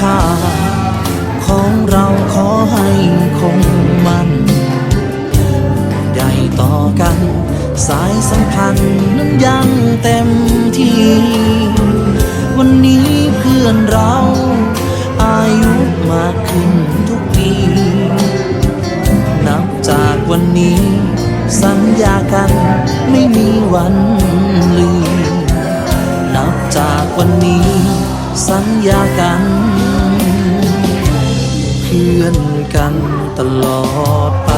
ตรภาของเราขอให้คงมันใหญ่ต่อกัน สายสัมพันธ์นั้นยังเต็มที่ วันนี้เพื่อนเรา อายุมากขึ้นทุกปีนับจากวันนี้ สัญญากันไม่มีวันลืมนับจากวันนี้ สัญญากัน พื่อนกันตลอดไป